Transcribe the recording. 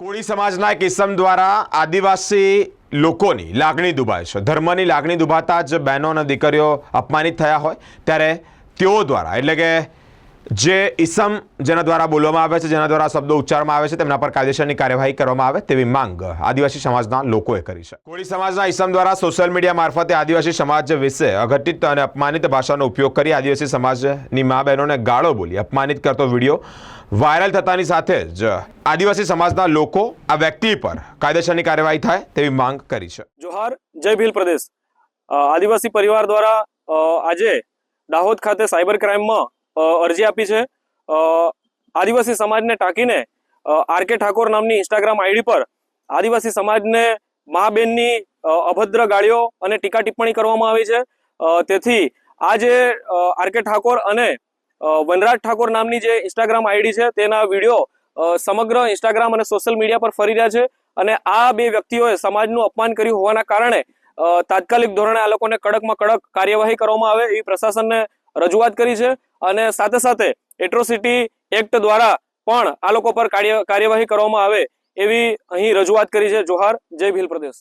કોળી સમાજના એક ઇસમ દ્વારા આદિવાસી લોકોની લાગણી દુભાય છે. ધર્મની લાગણી દુભાતા જ બહેનો અને દીકરીઓ અપમાનિત થયા હોય ત્યારે તેઓ દ્વારા, એટલે કે જે ઇસમ જેના દ્વારા બોલવામાં આવે છે, જેના દ્વારા શબ્દો ઉચ્ચારવામાં આવે છે, તેમના પર કાયદેસરની કાર્યવાહી કરવામાં આવે તેવી માંગ આદિવાસી સમાજના લોકોએ કરી છે. કોળી સમાજના ઇસમ દ્વારા સોશિયલ મીડિયા મારફતે આદિવાસી સમાજ વિશે અઘટિત અને અપમાનિત ભાષાનો ઉપયોગ કરી આદિવાસી સમાજની મા બહેનોને ગાળો બોલી અપમાનિત કરતો વીડિયો વાયરલ થતાની સાથે જ આદિવાસી સમાજના લોકો આ વ્યક્તિ પર કાયદેસરની કાર્યવાહી થાય તેવી માંગ કરી છે. જોહાર, જય ભીલ પ્રદેશ. આદિવાસી પરિવાર દ્વારા આજે દાહોદ ખાતે સાયબર ક્રાઇમમાં અરજી આપી છે. આદિવાસી સમાજને ટાંકીને આર કે ઠાકોર નામની ઇન્સ્ટાગ્રામ આઈડી પર આદિવાસી સમાજને મા બેનની અભદ્ર ગાળીઓ અને ટીકા ટિપ્પણી કરવામાં આવી છે. તેથી આ જે આર કે ઠાકોર અને વનરાજ ઠાકોર નામની જે ઇન્સ્ટાગ્રામ આઈડી છે, તેના વીડિયો સમગ્ર ઇન્સ્ટાગ્રામ અને સોશિયલ મીડિયા પર ફરી રહ્યા છે અને આ બે વ્યક્તિઓએ સમાજનું અપમાન કર્યું હોવાના કારણે તાત્કાલિક ધોરણે આ લોકોને કડકમાં કડક કાર્યવાહી કરવામાં આવે એવી પ્રશાસનને રજૂઆત કરી છે. અને સાથે સાથે એટ્રોસિટી એક્ટ દ્વારા પણ આ લોકો પર કાર્ય કાર્યવાહી કરવામાં આવે એવી અહીં રજૂઆત કરી છે. જોહાર, જય ભીલ પ્રદેશ.